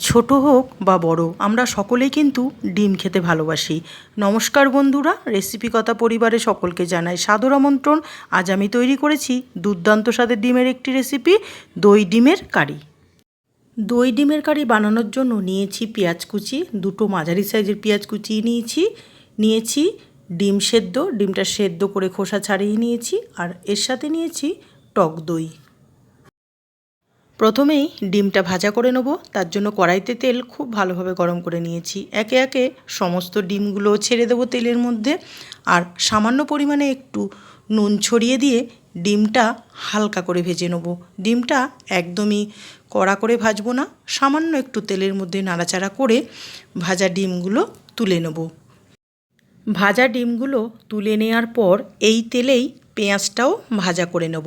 ছোট হোক বা বড়, আমরা সকলেই কিন্তু ডিম খেতে ভালোবাসি। নমস্কার বন্ধুরা রেসিপি কথা পরিবারে সকলকে জানাই সাদর আমন্ত্রণ। আজ আমি তৈরি করেছি দুর্দান্ত স্বাদের ডিমের একটি রেসিপি, দই ডিমের কারি। দই ডিমের কারি বানানোর জন্য নিয়েছি পেঁয়াজ কুচি, দুটো মাঝারি সাইজের পেঁয়াজ কুচি নিয়েছি। নিয়েছি ডিম সেদ্ধ, ডিমটা সেদ্ধ করে খোসা ছাড়িয়ে নিয়েছি আর এর সাথে নিয়েছি টক দই। প্রথমেই ডিমটা ভাজা করে নেব। তার জন্য কড়াইতে তেল খুব ভালোভাবে গরম করে নিয়েছি। একে একে সমস্ত ডিমগুলো ছেড়ে দেবো তেলের মধ্যে। আর সামান্য পরিমাণে একটু নুন ছড়িয়ে দিয়ে ডিমটা হালকা করে ভেজে নেব। ডিমটা একদমই কড়া করে ভাজবো না, সামান্য একটু তেলের মধ্যে নাড়াচাড়া করে ভাজা ডিমগুলো তুলে নেব। ভাজা ডিমগুলো তুলে নেওয়ার পর এই তেলেই পেঁয়াজটাও ভাজা করে নেব।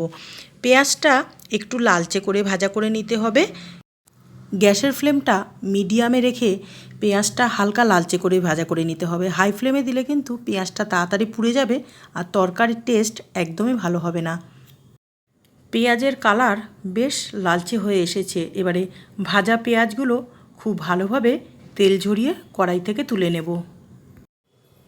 পেঁয়াজটা একটু লালচে করে ভাজা করে নিতে হবে। গ্যাসের ফ্লেমটা মিডিয়ামে রেখে পেঁয়াজটা হালকা লালচে করে ভাজা করে নিতে হবে। হাই ফ্লেমে দিলে কিন্তু পেঁয়াজটা তাড়াতাড়ি পুড়ে যাবে আর তরকারির টেস্ট একদমই ভালো হবে না। পেঁয়াজের কালার বেশ লালচে হয়ে এসেছে। এবারে ভাজা পেঁয়াজগুলো খুব ভালোভাবে তেল ঝরিয়ে কড়াই থেকে তুলে নেব।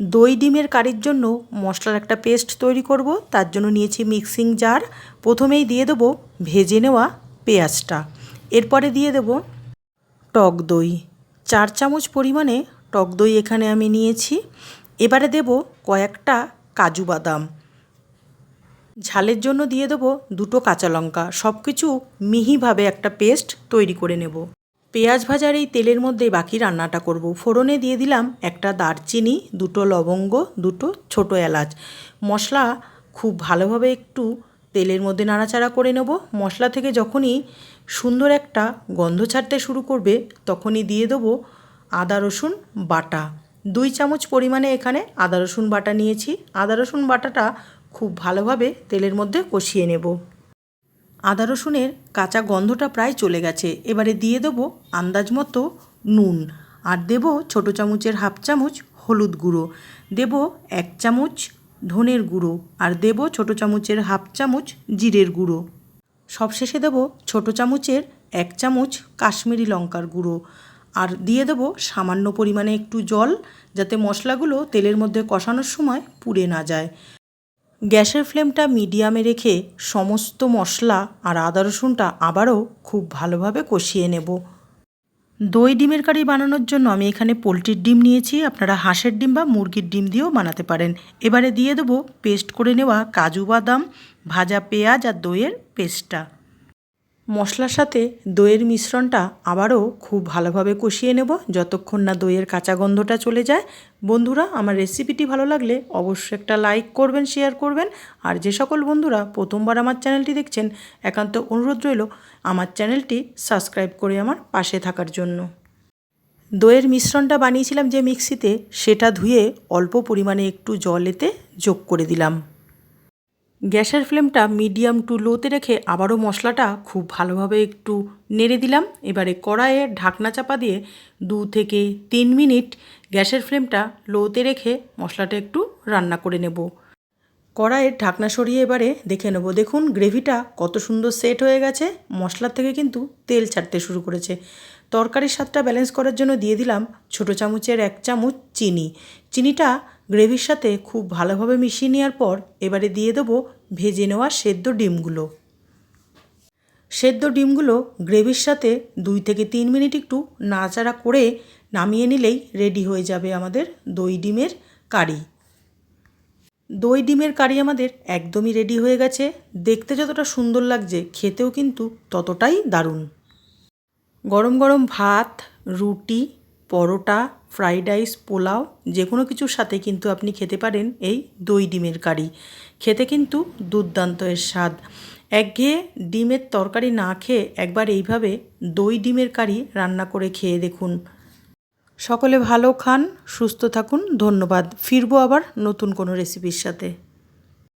দই ডিমের কারির জন্য মশলার একটা পেস্ট তৈরি করব। তার জন্য নিয়েছি মিক্সিং জার। প্রথমেই দিয়ে দেবো ভেজে নেওয়া পেঁয়াজটা। এরপরে দিয়ে দেব টক দই। চার চামচ পরিমাণে টক দই এখানে আমি নিয়েছি। এবারে দেব কয়েকটা কাজু বাদাম। ঝালের জন্য দিয়ে দেবো দুটো কাঁচা লঙ্কা। সব কিছু মিহিভাবে একটা পেস্ট তৈরি করে নেব। পেঁয়াজ ভাজার এই তেলের মধ্যে বাকি রান্নাটা করব। ফোড়নে দিয়ে দিলাম একটা দারচিনি, দুটো লবঙ্গ, দুটো ছোট এলাচ। মশলা খুব ভালোভাবে একটু তেলের মধ্যে নাড়াচাড়া করে নেব। মশলা থেকে যখনই সুন্দর একটা গন্ধ ছাড়তে শুরু করবে, তখনই দিয়ে দেবো আদা, রসুন, বাটা। দুই চামচ পরিমাণে এখানে আদা, রসুন বাটা নিয়েছি। আদা, রসুন বাটাটা খুব ভালোভাবে তেলের মধ্যে কষিয়ে নেব। আদা রসুনের কাঁচা গন্ধটা প্রায় চলে গেছে। এবারে দিয়ে দেবো আন্দাজ মতো নুন আর দেব ছোট চামচের হাফ চামচ হলুদ গুঁড়ো। দেব এক চামচ ধনের গুঁড়ো আর দেব ছোট চামচের হাফ চামচ জিরের গুঁড়ো। সবশেষে দেব ছোট চামচের এক চামচ কাশ্মীরি লঙ্কার গুঁড়ো আর দিয়ে দেবো সামান্য পরিমাণে একটু জল যাতে মশলাগুলো তেলের মধ্যে কষানোর সময় পুড়ে না যায়। গ্যাসের ফ্লেমটা মিডিয়ামে রেখে সমস্ত মশলা আর আদা রসুনটা আবারও খুব ভালোভাবে কষিয়ে নেব। দই ডিমের কারি বানানোর জন্য আমি এখানে পোলট্রির ডিম নিয়েছি। আপনারা হাঁসের ডিম বা মুরগির ডিম দিয়েও বানাতে পারেন। এবারে দিয়ে দেবো পেস্ট করে নেওয়া কাজু বাদাম, ভাজা পেঁয়াজ আর দইয়ের পেস্টটা। মশলার সাথে দইয়ের মিশ্রণটা আবারও খুব ভালোভাবে কষিয়ে নেব যতক্ষণ না দইয়ের কাঁচা গন্ধটা চলে যায়। বন্ধুরা, আমার রেসিপিটি ভালো লাগলে অবশ্যই একটা লাইক করবেন, শেয়ার করবেন। আর যে সকল বন্ধুরা প্রথমবার আমার চ্যানেলটি দেখছেন, একান্ত অনুরোধ রইল আমার চ্যানেলটি সাবস্ক্রাইব করে আমার পাশে থাকার জন্য। দইয়ের মিশ্রণটা বানিয়েছিলাম যে মিক্সিতে, সেটা ধুয়ে অল্প পরিমাণে একটু জল এতে যোগ করে দিলাম। গ্যাসের ফ্লেমটা মিডিয়াম টু লোতে রেখে আবারও মশলাটা খুব ভালোভাবে একটু নেড়ে দিলাম। এবারে কড়াইয়ে ঢাকনা চাপা দিয়ে দু থেকে তিন মিনিট গ্যাসের ফ্লেমটা লোতে রেখে মশলাটা একটু রান্না করে নেব। কড়াইয়ের ঢাকনা সরিয়ে এবারে দেখে নেব। দেখুন, গ্রেভিটা কত সুন্দর সেট হয়ে গেছে। মশলার থেকে কিন্তু তেল ছাড়তে শুরু করেছে। তরকারির স্বাদটা ব্যালেন্স করার জন্য দিয়ে দিলাম ছোটো চামচের এক চামচ চিনি। চিনিটা গ্রেভির সাথে খুব ভালোভাবে মিশিয়ে নেওয়ার পর এবারে দিয়ে দেবো ভেজে নেওয়া সেদ্ধ ডিমগুলো। সেদ্ধ ডিমগুলো গ্রেভির সাথে দুই থেকে তিন মিনিট একটু নাচাড়া করে নামিয়ে নিলেই রেডি হয়ে যাবে আমাদের দই ডিমের কারি। দই ডিমের কারি আমাদের একদমই রেডি হয়ে গেছে। দেখতে যতটা সুন্দর লাগছে, খেতেও কিন্তু ততটাই দারুণ। গরম গরম ভাত, রুটি পরোটা, ফ্রাইড রাইস, পোলাও যে কোনো কিছুর সাথে কিন্তু আপনি খেতে পারেন এই দই ডিমের কারি। খেতে কিন্তু দুর্দান্ত এর স্বাদ। একঘেয়ে ডিমের তরকারি না খেয়ে একবার এইভাবে দই ডিমের কারি রান্না করে খেয়ে দেখুন। সকলে ভালো খান, সুস্থ থাকুন, ধন্যবাদ। ফিরবো আবার নতুন কোনো রেসিপির সাথে।